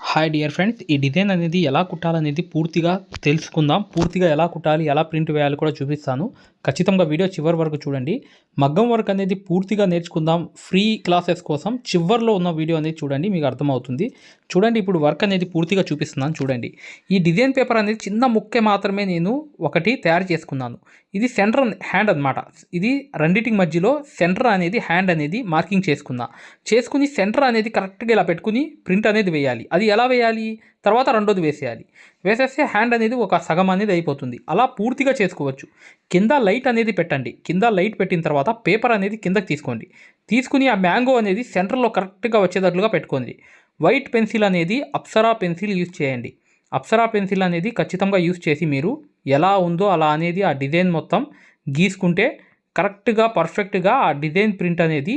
Hi dear friends ఈ design అనేది ఎలా కుట్టాలనేది పూర్తిగా తెలుసుకుందాం. పూర్తిగా ఎలా కుట్టాలి ఎలా ప్రింట్ వేయాలి కూడా చూపిస్తాను. ఖచ్చితంగా వీడియో చివరి వరకు చూడండి. మగ్గం వర్క్ అనేది పూర్తిగా నేర్చుకుందాం. ఫ్రీ క్లాసెస్ కోసం చివర్లో ఉన్న వీడియో అనేది చూడండి మీకు అర్థమవుతుంది. చూడండి ఇప్పుడు వర్క్ అనేది పూర్తిగా చూపిస్తున్నాను చూడండి. ఈ డిజైన్ పేపర్ అనేది చిన్న ముక్క మాత్రమే నేను ఒకటి తయారు చేసుకున్నాను. ఇది సెంటర్ హ్యాండ్ అన్నమాట. ఇది రెండింటికి మధ్యలో సెంటర్ అనేది హ్యాండ్ అనేది మార్కింగ్ చేసుకున్నా. చేసుకుని సెంటర్ అనేది కరెక్ట్గా ఇలా పెట్టుకుని ప్రింట్ అనేది వేయాలి. అది అది ఎలా వేయాలి? తర్వాత రెండోది వేసేయాలి. వేసేస్తే హ్యాండ్ అనేది ఒక సగం అనేది అయిపోతుంది. అలా పూర్తిగా చేసుకోవచ్చు. కింద లైట్ అనేది పెట్టండి. కింద లైట్ పెట్టిన తర్వాత పేపర్ అనేది కిందకి తీసుకోండి. తీసుకుని ఆ మ్యాంగో అనేది సెంటర్లో కరెక్ట్గా వచ్చేటట్లుగా పెట్టుకోండి. వైట్ పెన్సిల్ అనేది అప్సరా పెన్సిల్ యూజ్ చేయండి. అప్సరా పెన్సిల్ అనేది ఖచ్చితంగా యూజ్ చేసి మీరు ఎలా ఉందో అలా అనేది ఆ డిజైన్ మొత్తం గీసుకుంటే కరెక్ట్గా పర్ఫెక్ట్గా ఆ డిజైన్ ప్రింట్ అనేది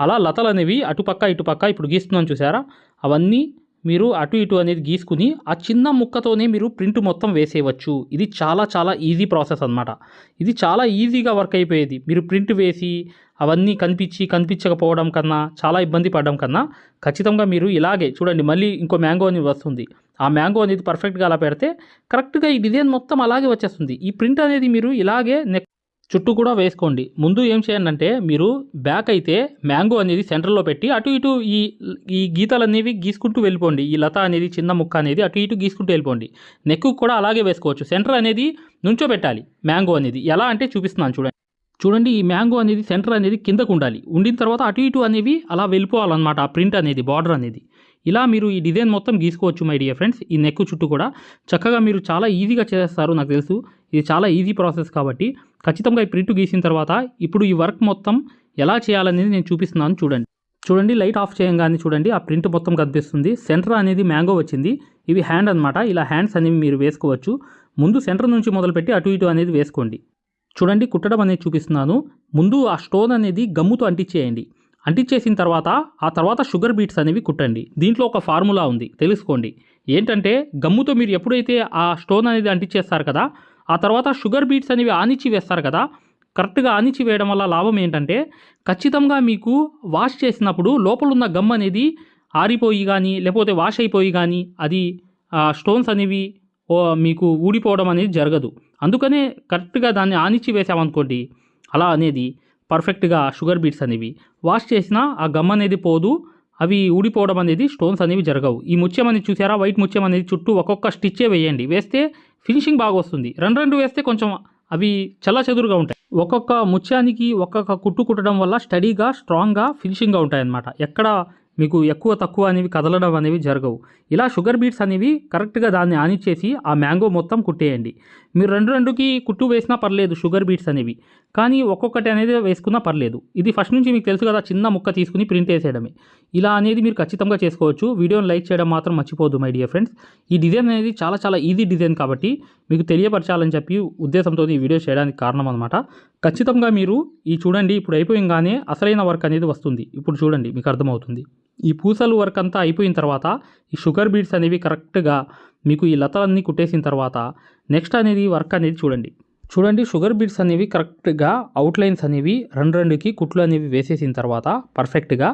అలా లతలు అనేవి అటుపక్క ఇటుపక్క ఇప్పుడు గీస్తున్నాను చూసారా? అవన్నీ మీరు అటు ఇటు అనేది గీసుకుని ఆ చిన్న ముక్కతోనే మీరు ప్రింట్ మొత్తం వేసేయవచ్చు. ఇది చాలా చాలా ఈజీ ప్రాసెస్ అన్నమాట. ఇది చాలా ఈజీగా వర్క్ అయిపోయేది. మీరు ప్రింట్ వేసి అవన్నీ కనిపించి కనిపించకపోవడం కన్నా చాలా ఇబ్బంది పడడం కన్నా ఖచ్చితంగా మీరు ఇలాగే చూడండి మళ్ళీ ఇంకో మ్యాంగో అనేది వస్తుంది. ఆ మ్యాంగో అనేది పర్ఫెక్ట్గా అలా పెడితే కరెక్ట్గా ఈ డిజైన్ మొత్తం అలాగే వచ్చేస్తుంది. ఈ ప్రింట్ అనేది మీరు ఇలాగే నెక్ చుట్టూ కూడా వేసుకోండి. ముందు ఏం చేయండి అంటే మీరు బ్యాక్ అయితే మ్యాంగో అనేది సెంటర్లో పెట్టి అటు ఇటు ఈ ఈ గీతలు అనేవి గీసుకుంటూ వెళ్ళిపోండి. ఈ లత అనేది చిన్న ముక్క అనేది అటు ఇటు గీసుకుంటూ వెళ్ళిపోండి. నెక్ కూడా అలాగే వేసుకోవచ్చు. సెంటర్ అనేది నుంచో పెట్టాలి మ్యాంగో అనేది. ఎలా అంటే చూపిస్తున్నాను చూడండి. చూడండి ఈ మ్యాంగో అనేది సెంటర్ అనేది కిందకు ఉండాలి. ఉండిన తర్వాత అటు ఇటు అనేవి అలా వెళ్ళిపోవాలన్నమాట ఆ ప్రింట్ అనేది బార్డర్ అనేది. ఇలా మీరు ఈ డిజైన్ మొత్తం గీసుకోవచ్చు మై డియర్ ఫ్రెండ్స్ ఈ నెక్ చుట్టూ కూడా చక్కగా మీరు చాలా ఈజీగా చేస్తారు నాకు తెలుసు. ఇది చాలా ఈజీ ప్రాసెస్ కాబట్టి ఖచ్చితంగా ఈ ప్రింట్ గీసిన తర్వాత ఇప్పుడు ఈ వర్క్ మొత్తం ఎలా చేయాలనేది నేను చూపిస్తున్నాను చూడండి. చూడండి లైట్ ఆఫ్ చేయంగానే చూడండి ఆ ప్రింట్ మొత్తం కనిపిస్తుంది. సెంటర్ అనేది మ్యాంగో వచ్చింది. ఇవి హ్యాండ్ అనమాట ఇలా హ్యాండ్స్ అనేవి మీరు వేసుకోవచ్చు. ముందు సెంటర్ నుంచి మొదలుపెట్టి అటు ఇటు అనేది వేసుకోండి. చూడండి కుట్టడం అనేది చూపిస్తున్నాను. ముందు ఆ స్టోన్ అనేది గమ్ముతో అంటించేయండి. అంటించేసిన తర్వాత ఆ తర్వాత షుగర్ బీట్స్ అనేవి కుట్టండి. దీంట్లో ఒక ఫార్ములా ఉంది. తెలుసుకోండి. ఏంటంటే గమ్ముతో మీరు ఎప్పుడైతే ఆ స్టోన్ అనేది అంటించేస్తారు కదా ఆ తర్వాత షుగర్ బీట్స్ అనేవి ఆనిచ్చి వేస్తారు కదా కరెక్ట్గా ఆనిచ్చి వేయడం వల్ల లాభం ఏంటంటే ఖచ్చితంగా మీకు వాష్ చేసినప్పుడు లోపల ఉన్న గమ్ అనేది ఆరిపోయి కానీ లేకపోతే వాష్ అయిపోయి కానీ అది స్టోన్స్ అనేవి మీకు ఊడిపోవడం అనేది జరగదు. అందుకనే కరెక్ట్గా దాన్ని ఆనిచ్చి వేసామనుకోండి అలా అనేది పర్ఫెక్ట్గా షుగర్ బీట్స్ అనేవి. వాష్ చేసినా ఆ గమ్ అనేది పోదు అవి ఊడిపోవడం అనేది స్టోన్స్ అనేవి జరగవు. ఈ ముత్యం అనేది చూసారా? వైట్ ముత్యం అనేది చుట్టూ ఒక్కొక్క స్టిచ్చే వేయండి. వేస్తే ఫినిషింగ్ బాగా వస్తుంది. రెండు రెండు వేస్తే కొంచెం అవి చల్ల చెదురుగా ఉంటాయి. ఒక్కొక్క ముత్యానికి ఒక్కొక్క కుట్టు కుట్టడం వల్ల స్టడీగా స్ట్రాంగ్గా ఫినిషింగ్గా ఉంటాయి అన్నమాట ఎక్కడ మీకు ఎక్కువ తక్కువ అనేవి కదలడం అనేవి జరగవు. ఇలా షుగర్ బీట్స్ అనేవి కరెక్ట్గా దాన్ని ఆనిచ్చేసి ఆ మ్యాంగో మొత్తం కుట్టేయండి. మీరు రెండు రెండుకి కుట్టు వేసినా పర్లేదు షుగర్ బీట్స్ అనేవి. కానీ ఒక్కొక్కటి అనేది వేసుకున్నా పర్లేదు. ఇది ఫస్ట్ నుంచి మీకు తెలుసు కదా చిన్న ముక్క తీసుకుని ప్రింట్ వేసేయడమే. ఇలా అనేది మీరు ఖచ్చితంగా చేసుకోవచ్చు. వీడియోని లైక్ చేయడం మాత్రం మర్చిపోద్దు మై డియర్ ఫ్రెండ్స్. ఈ డిజైన్ అనేది చాలా చాలా ఈజీ డిజైన్ కాబట్టి మీకు తెలియపరచాలని చెప్పి ఉద్దేశంతో ఈ వీడియో చేయడానికి కారణం అనమాట ఖచ్చితంగా మీరు ఈ చూడండి ఇప్పుడు అయిపోయింగానే అసలైన వర్క్ అనేది వస్తుంది. ఇప్పుడు చూడండి మీకు అర్థమవుతుంది. ఈ పూసలు వర్క్ అంతా అయిపోయిన తర్వాత ఈ షుగర్ బీడ్స్ అనేవి కరెక్ట్గా మీకు ఈ లతలన్నీ కుట్టేసిన తర్వాత నెక్స్ట్ అనేది వర్క్ అనేది చూడండి. చూడండి షుగర్ బీట్స్ అనేవి కరెక్ట్గా అవుట్లైన్స్ అనేవి రెండు రెండుకి కుట్లు అనేవి వేసేసిన తర్వాత పర్ఫెక్ట్గా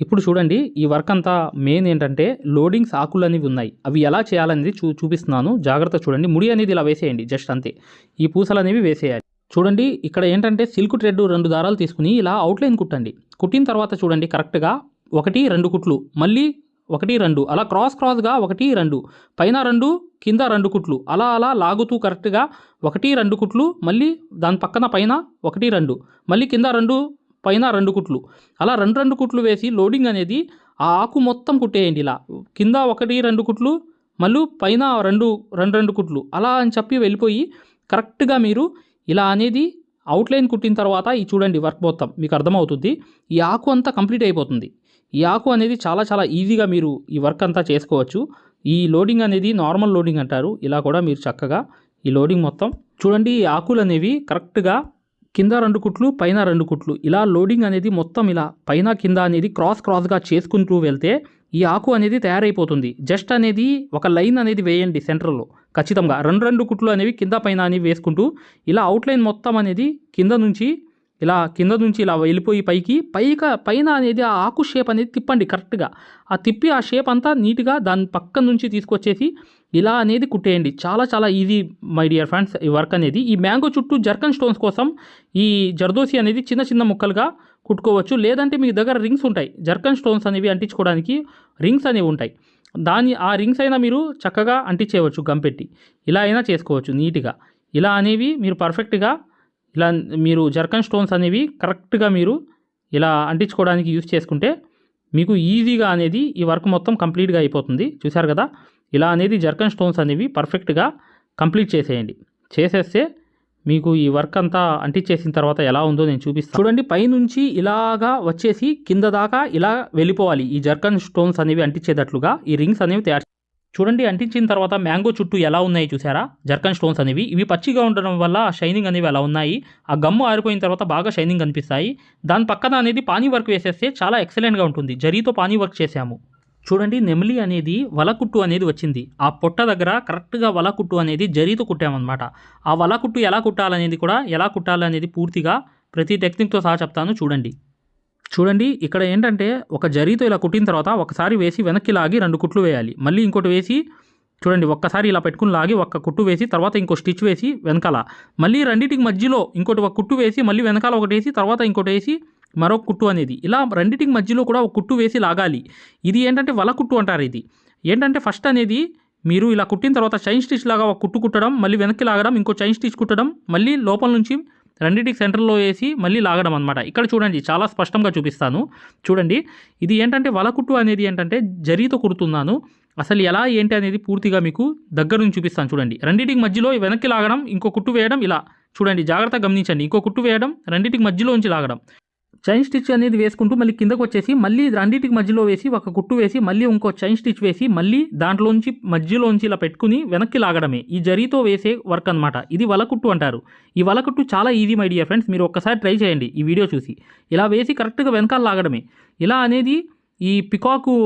ఇప్పుడు చూడండి ఈ వర్క్ అంతా మెయిన్ ఏంటంటే లోడింగ్స్ ఆకులు అనేవి ఉన్నాయి. అవి ఎలా చేయాలనేది చూ చూపిస్తున్నాను. జాగ్రత్త చూడండి. ముడి అనేది ఇలా వేసేయండి జస్ట్ అంతే. ఈ పూసలు అనేవి వేసేయాలి. చూడండి ఇక్కడ ఏంటంటే సిల్క్ థ్రెడ్ రెండు దారాలు తీసుకుని ఇలా అవుట్లైన్ కుట్టండి. కుట్టిన తర్వాత చూడండి కరెక్ట్గా ఒకటి రెండు కుట్లు. మళ్ళీ ఒకటి రెండు. అలా క్రాస్ క్రాస్గా ఒకటి రెండు. పైన రెండు కింద రెండు కుట్లు. అలా అలా లాగుతూ కరెక్ట్గా ఒకటి రెండు కుట్లు. మళ్ళీ దాని పక్కన పైన ఒకటి రెండు. మళ్ళీ కింద రెండు పైన రెండు కుట్లు. అలా రెండు రెండు కుట్లు వేసి లోడింగ్ అనేది ఆ ఆకు మొత్తం కుట్టేయండి ఇలా. కింద ఒకటి రెండు కుట్లు. మళ్ళీ పైన రెండు రెండు రెండు కుట్లు. అలా అని చెప్పి వెళ్ళిపోయి కరెక్ట్గా మీరు ఇలా అనేది అవుట్లైన్ కుట్టిన తర్వాత ఈ చూడండి వర్క్ మొత్తం. మీకు అర్థమవుతుంది. ఈ ఆకు అంతా కంప్లీట్ అయిపోతుంది. ఈ ఆకు అనేది చాలా చాలా ఈజీగా మీరు ఈ వర్క్ అంతా చేసుకోవచ్చు. ఈ లోడింగ్ అనేది నార్మల్ లోడింగ్ అంటారు. ఇలా కూడా మీరు చక్కగా ఈ లోడింగ్ మొత్తం చూడండి ఈ ఆకులు అనేవి కరెక్ట్గా కింద రెండు కుట్లు పైన రెండు కుట్లు. ఇలా లోడింగ్ అనేది మొత్తం ఇలా పైన కింద అనేది క్రాస్ క్రాస్గా చేసుకుంటూ వెళ్తే ఈ ఆకు అనేది తయారైపోతుంది. జస్ట్ అనేది ఒక లైన్ అనేది వేయండి సెంటర్లో ఖచ్చితంగా రెండు రెండు కుట్లు అనేవి కింద పైన అనేవి వేసుకుంటూ ఇలా అవుట్లైన్ మొత్తం అనేది కింద నుంచి ఇలా కింద నుంచి ఇలా వెళ్ళిపోయి పైకి పైక పైన అనేది ఆ ఆకు షేప్ అనేది తిప్పండి కరెక్ట్గా. ఆ తిప్పి ఆ షేప్ అంతా నీట్గా దాని పక్క నుంచి తీసుకొచ్చేసి ఇలా అనేది కుట్టేయండి. చాలా చాలా ఈజీ మై డియర్ ఫ్రెండ్స్ ఈ వర్క్ అనేది. ఈ మ్యాంగో చుట్టూ జర్కన్ స్టోన్స్ కోసం ఈ జర్దోసి అనేది చిన్న చిన్న ముక్కలుగా కుట్టుకోవచ్చు. లేదంటే మీ దగ్గర రింగ్స్ ఉంటాయి. జర్కన్ స్టోన్స్ అనేవి అంటించుకోవడానికి రింగ్స్ అనేవి ఉంటాయి. దాని ఆ రింగ్స్ అయినా మీరు చక్కగా అంటించేయవచ్చు గంపెట్టి. ఇలా అయినా చేసుకోవచ్చు నీట్గా. ఇలా అనేవి మీరు పర్ఫెక్ట్గా ఇలా మీరు జర్కన్ స్టోన్స్ అనేవి కరెక్ట్గా మీరు ఇలా అంటించుకోవడానికి యూస్ చేసుకుంటే మీకు ఈజీగా అనేది ఈ వర్క్ మొత్తం కంప్లీట్గా అయిపోతుంది. చూశారు కదా? ఇలా అనేది జర్కన్ స్టోన్స్ అనేవి పర్ఫెక్ట్గా కంప్లీట్ చేసేయండి. చేసేస్తే మీకు ఈ వర్క్ అంతా అంటించేసిన తర్వాత ఎలా ఉందో నేను చూపిస్తాను చూడండి పైనుంచి ఇలాగా వచ్చేసి కింద దాకా ఇలా వెళ్ళిపోవాలి. ఈ జర్కన్ స్టోన్స్ అనేవి అంటించేటట్లుగా ఈ రింగ్స్ అనేవి తయారు చూడండి అంటించిన తర్వాత మ్యాంగో చుట్టూ ఎలా ఉన్నాయి చూసారా? జర్కన్ స్టోన్స్ అనేవి. ఇవి పచ్చిగా ఉండడం వల్ల ఆ షైనింగ్ అనేవి అలా ఉన్నాయి. ఆ గమ్ము ఆరిపోయిన తర్వాత బాగా షైనింగ్ కనిపిస్తాయి దాని పక్కన అనేది పానీ వర్క్ వేసేస్తే చాలా ఎక్సలెంట్గా ఉంటుంది. జరీతో పానీ వర్క్ చేసాము చూడండి నెమిలి అనేది వలకుట్టు అనేది వచ్చింది. ఆ పొట్ట దగ్గర కరెక్ట్గా వలకుట్టు అనేది జరీతో కుట్టామన్నమాట. ఆ వలకుట్టు ఎలా కుట్టాలనేది కూడా ఎలా కుట్టాలనేది పూర్తిగా ప్రతి టెక్నిక్తో సహా చెప్తాను. చూడండి. చూడండి ఇక్కడ ఏంటంటే ఒక జరీతో ఇలా కుట్టిన తర్వాత ఒకసారి వేసి వెనక్కి లాగి రెండు కుట్లు వేయాలి. మళ్ళీ ఇంకోటి వేసి చూడండి ఒక్కసారి ఇలా పెట్టుకుని లాగి ఒక్క కుట్టు వేసి తర్వాత ఇంకో స్టిచ్ వేసి వెనకాల. మళ్ళీ రెండింటికి మధ్యలో ఇంకోటి ఒక కుట్టు వేసి మళ్ళీ వెనకాల ఒకటి వేసి తర్వాత ఇంకోటి వేసి మరొక కుట్టు అనేది. ఇలా రెండింటికి మధ్యలో కూడా ఒక కుట్టు వేసి లాగాలి. ఇది ఏంటంటే వల కుట్టు అంటారు ఇది. ఏంటంటే ఫస్ట్ అనేది మీరు ఇలా కుట్టిన తర్వాత చైన్ స్టిచ్ లాగా ఒక కుట్టు కుట్టడం మళ్ళీ వెనక్కి లాగడం ఇంకో చైన్ స్టిచ్ కుట్టడం మళ్ళీ లోపల నుంచి రెండింటికి సెంటర్లో వేసి మళ్ళీ లాగడం అనమాట ఇక్కడ చూడండి చాలా స్పష్టంగా చూపిస్తాను. చూడండి ఇది ఏంటంటే వలకుట్టు అనేది ఏంటంటే జరీతో కుడుతున్నాను. అసలు ఎలా ఏంటి అనేది పూర్తిగా మీకు దగ్గర నుంచి చూపిస్తాను చూడండి. రెండింటికి మధ్యలో వెనక్కి లాగడం ఇంకో కుట్టు వేయడం ఇలా. చూడండి జాగ్రత్తగా గమనించండి. ఇంకో కుట్టు వేయడం రెండింటికి మధ్యలో ఉంచి లాగడం. చైన్ స్టిచ్ అనేది వేసుకుంటూ మళ్ళీ కిందకు వచ్చేసి మళ్ళీ రెండింటికి మధ్యలో వేసి ఒక కుట్టు వేసి మళ్ళీ ఇంకో చైన్ స్టిచ్ వేసి మళ్ళీ దాంట్లోంచి మధ్యలోంచి ఇలా పెట్టుకుని వెనక్కి లాగడమే. ఈ జరీతో వేసే వర్క్ అనమాట ఇది వలకుట్టు అంటారు. ఈ వలకుట్టు చాలా ఈజీ మై డియర్ ఫ్రెండ్స్. మీరు ఒక్కసారి ట్రై చేయండి ఈ వీడియో చూసి. ఇలా వేసి కరెక్ట్గా వెనకాల లాగడమే. ఇలా అనేది ఈ పికాకు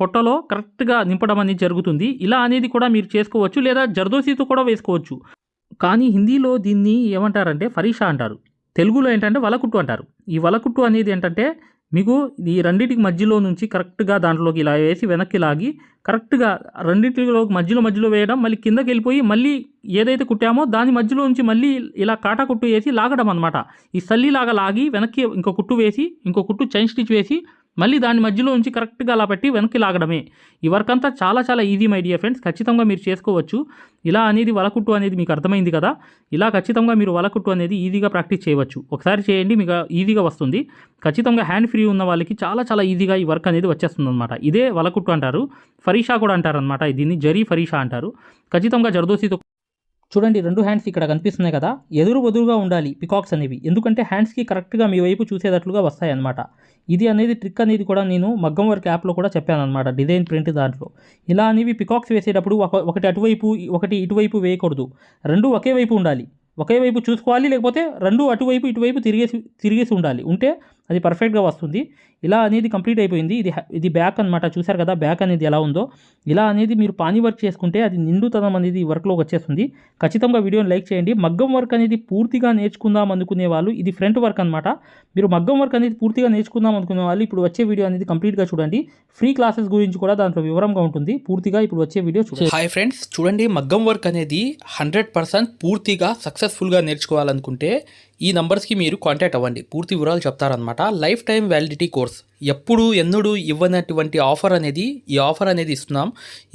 పొట్టలో కరెక్ట్గా నింపడం అనేది జరుగుతుంది. ఇలా అనేది కూడా మీరు చేసుకోవచ్చు లేదా జర్దోసీతో కూడా వేసుకోవచ్చు. కానీ హిందీలో దీన్ని ఏమంటారంటే ఫరీషా అంటారు. తెలుగులో ఏంటంటే వలకుట్టు అంటారు. ఈ వలకుట్టు అనేది ఏంటంటే మీకు ఈ రెండింటికి మధ్యలో నుంచి కరెక్ట్గా దాంట్లోకి ఇలా వేసి వెనక్కి లాగి కరెక్ట్గా రెండింటిలో మధ్యలో మధ్యలో వేయడం మళ్ళీ కిందకి వెళ్ళిపోయి మళ్ళీ ఏదైతే కుట్టామో దాని మధ్యలో నుంచి మళ్ళీ ఇలా కాటా కుట్టు వేసి లాగడం అనమాట ఈ సల్లిలాగా లాగి వెనక్కి ఇంకో కుట్టు వేసి ఇంకో కుట్టు చైన్ స్టిచ్ వేసి మళ్ళీ దాని మధ్యలో ఉంచి కరెక్ట్గా అలా పెట్టి వెనక్కి లాగడమే. ఈ వర్క్ అంతా చాలా చాలా ఈజీ మై డియర్ ఫ్రెండ్స్ ఖచ్చితంగా మీరు చేసుకోవచ్చు. ఇలా అనేది వలకుట్టు అనేది మీకు అర్థమైంది కదా? ఇలా ఖచ్చితంగా మీరు వలకుట్టు అనేది ఈజీగా ప్రాక్టీస్ చేయవచ్చు. ఒకసారి చేయండి మీకు ఈజీగా వస్తుంది. ఖచ్చితంగా హ్యాండ్ ఫ్రీ ఉన్న వాళ్ళకి చాలా చాలా ఈజీగా ఈ వర్క్ అనేది వచ్చేస్తుంది అనమాట ఇదే వలకుట్టు అంటారు. ఫరీషా కూడా అంటారు అనమాట దీన్ని జరీ ఫరీషా అంటారు. ఖచ్చితంగా జర్దోసితో చూడండి రెండు హ్యాండ్స్ ఇక్కడ కనిపిస్తున్నాయి కదా. ఎదురు బదురుగా ఉండాలి పికాక్స్ అనేవి. ఎందుకంటే హ్యాండ్స్కి కరెక్ట్గా మీ వైపు చూసేటట్లుగా వస్తాయి అనమాట ఇది అనేది ట్రిక్ అనేది కూడా నేను మగ్గం వర్క్ యాప్లో కూడా చెప్పాను అనమాట డిజైన్ ప్రింట్ దాంట్లో. ఇలా అనేవి పికాక్స్ వేసేటప్పుడు ఒక ఒకటి అటువైపు ఒకటి ఇటువైపు వేయకూడదు. రెండు ఒకే వైపు ఉండాలి. ఒకే వైపు చూసుకోవాలి లేకపోతే రెండు అటువైపు ఇటువైపు తిరిగేసి తిరిగేసి ఉండాలి. ఉంటే అది పర్ఫెక్ట్గా వస్తుంది. ఇలా అనేది కంప్లీట్ అయిపోయింది. ఇది ఇది బ్యాక్ అనమాట చూసారు కదా బ్యాక్ అనేది ఎలా ఉందో. ఇలా అనేది మీరు పానీ వర్క్ చేసుకుంటే అది నిండుతనం అనేది ఈ వర్క్లోకి వచ్చేస్తుంది. ఖచ్చితంగా వీడియోని లైక్ చేయండి. మగ్గం వర్క్ అనేది పూర్తిగా నేర్చుకుందాం అనుకునే వాళ్ళు ఇది ఫ్రంట్ వర్క్ అనమాట మీరు మగ్గం వర్క్ అనేది పూర్తిగా నేర్చుకుందాం అనుకునే వాళ్ళు ఇప్పుడు వచ్చే వీడియో అనేది కంప్లీట్గా చూడండి. ఫ్రీ క్లాసెస్ గురించి కూడా దాంట్లో వివరంగా ఉంటుంది. పూర్తిగా ఇప్పుడు వచ్చే వీడియో చూడండి. హాయ్ ఫ్రెండ్స్ చూడండి మగ్గం వర్క్ అనేది హండ్రెడ్ పర్సెంట్ పూర్తిగా సక్సెస్ఫుల్గా నేర్చుకోవాలనుకుంటే ఈ నంబర్స్కి మీరు కాంటాక్ట్ అవ్వండి. పూర్తి వివరాలు చెప్తారనమాట లైఫ్ టైం వ్యాలిడిటీ కోర్స్. ఎప్పుడు ఎన్నడూ ఇవ్వనటువంటి ఆఫర్ అనేది ఈ ఆఫర్ అనేది ఇస్తున్నాం.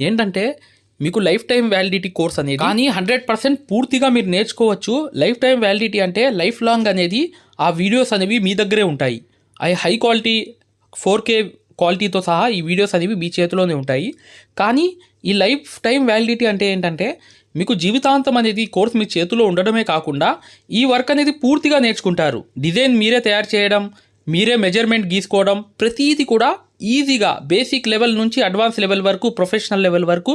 ఏంటంటే మీకు లైఫ్ టైం వ్యాలిడిటీ కోర్స్ అనేది కానీ హండ్రెడ్ పర్సెంట్ పూర్తిగా మీరు నేర్చుకోవచ్చు. లైఫ్ టైం వ్యాలిడిటీ అంటే లైఫ్ లాంగ్ అనేది ఆ వీడియోస్ అనేవి మీ దగ్గరే ఉంటాయి. అవి హై క్వాలిటీ ఫోర్ కే క్వాలిటీతో సహా ఈ వీడియోస్ అనేవి మీ చేతిలోనే ఉంటాయి. కానీ ఈ లైఫ్ టైం వ్యాలిడిటీ అంటే ఏంటంటే మీకు జీవితాంతం అనేది కోర్స్ మీ చేతిలో ఉండడమే కాకుండా ఈ వర్క్ అనేది పూర్తిగా నేర్చుకుంటారు. డిజైన్ మీరే తయారు చేయడం మీరే మెజర్మెంట్ గీసుకోవడం ప్రతీది కూడా ఈజీగా బేసిక్ లెవెల్ నుంచి అడ్వాన్స్ లెవెల్ వరకు ప్రొఫెషనల్ లెవెల్ వరకు